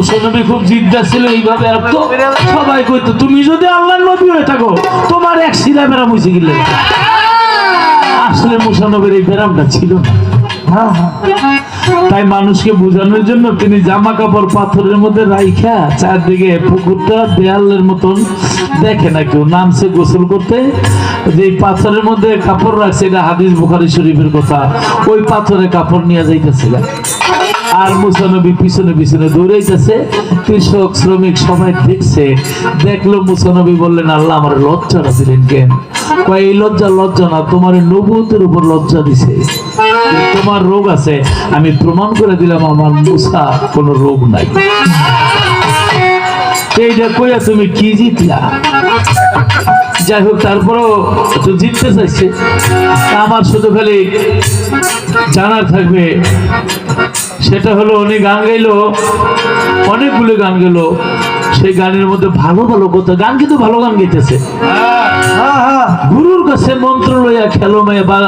মুসলনবী খুব ছিল এইভাবে সবাই কইতো, তুমি যদি নবী হয়ে থাকো, তোমার এক বেড়া গেলে আসলে মুসানবীর এই ছিল। তাই মানুষকে বোঝানোর জন্য তিনি জামা কাপড় পাথরের মধ্যে রাইখা চারদিকে পুকুরটা দেয়ালের মতন দেখে না কেউ, নামছে গোসল করতে যে পাথরের মধ্যে কাপড় রাখছে, এটা হাদিস বুখারি শরীফের কথা। ওই পাথরে কাপড় নিয়ে যাইতেছিল আর মুসানবী পিছনে পিছনে দৌড়াইতেছে। কৃষক, শ্রমিক সবাই দেখছে। দেখল মুসানবী বললেন, আল্লাহ আমার লজ্জাটা দিলেন কেন? এই লজ্জা লজ্জা না, তোমার নবুতের উপর লজ্জা দিছে। তোমার রোগ আছে, আমি প্রমাণ করে দিলাম, আমার মুসা কোনো রোগ নাই। এইটা কইয়া তুমি কি জিতলা? যাই হোক, তারপরেও তো জিততে চাইছে। আমার শুধু খালি জানার থাকবে, সেটা হলো উনি গান গাইলো, অনেকগুলো গান গেলো সেই গানের মধ্যে ভালো ভালো কথা, গান কিন্তু ভালো গান গাইতেছে। গুরুর কাছে মন্ত্র লইয়া খেলো মায়া, বা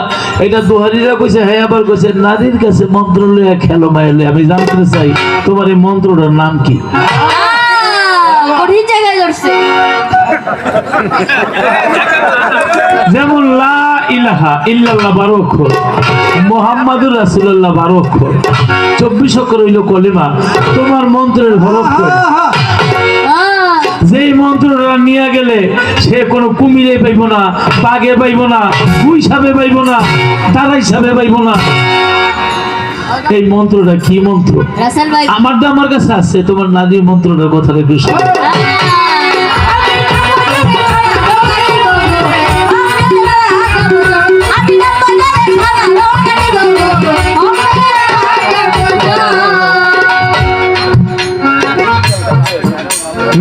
এটা দোহারিরা কইছে হ্যাঁ আবার কইছে নারীর কাছে মন্ত্র লইয়া খেলো মায়া লইয়া, আমি জানতে চাই তোমার এই মন্ত্রটার নাম কি? যেমন লা ইলাহা ইল্লাল্লাহ বারো অক্ষর মোহাম্মদুর রাসূলুল্লাহ বারো অক্ষর চব্বিশ অক্ষর হইল কলিমা তোমার মন্ত্রের হরফ যেই মন্ত্রটা নিয়ে গেলে সে কোনো কুমিরে পাইব না বাঘে পাইব না গুই সাপে পাইব না তারাই সাপে পাইব না। এই মন্ত্রটা কি মন্ত্র? আমারটা আমার কাছে আছে তোমার নাদির মন্ত্রটার কথা একটু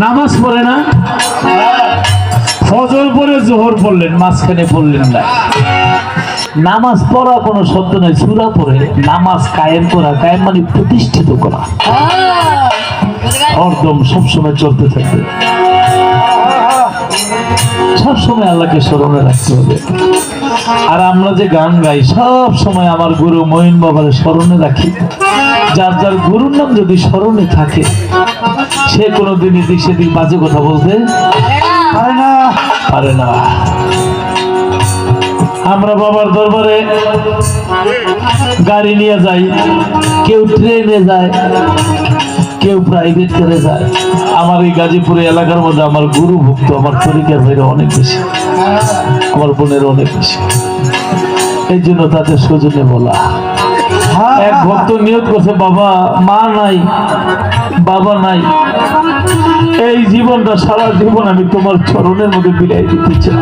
নামাজ পড়ে না? ফজর পরে জোহর পড়লেন মাঝখানে পড়লেন না। নামাজ পড়া কোনো শব্দ নাই সুরা পড়ে নামাজ কায়েম করা কায়েম মানে প্রতিষ্ঠিত করা। হরদম সবসময় চলতে থাকবে। সবসময় আল্লাহকে স্মরণে রাখতে হবে। আর আমরা যে গান গাই সব সময় আমার গুরু মহিন বাবার স্মরণে রাখি। যার যার গুরুর নাম যদি স্মরণে থাকে, সে কোনোদিন এদিক সেদিক বাজে কথা বলতে পারে না পারে না। আমরা বাবার দরবারে গাড়ি নিয়ে যাই, কেউ ট্রেনে যায় কেউ প্রাইভেট করে যায়। আমার এই গাজীপুরে এলাকার মধ্যে আমার গুরু ভক্ত আমার তরিকার ভাইরা অনেক বেশি। আমার বোনের অনেক বেশি। এই জন্য তাদের সৌজন্যে বলা। এক ভক্ত নিয়োগ করছে, বাবা, মা নাই, বাবা নাই। এই জীবনটা, সারা জীবন আমি তোমার চরণের মধ্যে বিলাই দিতে চাই।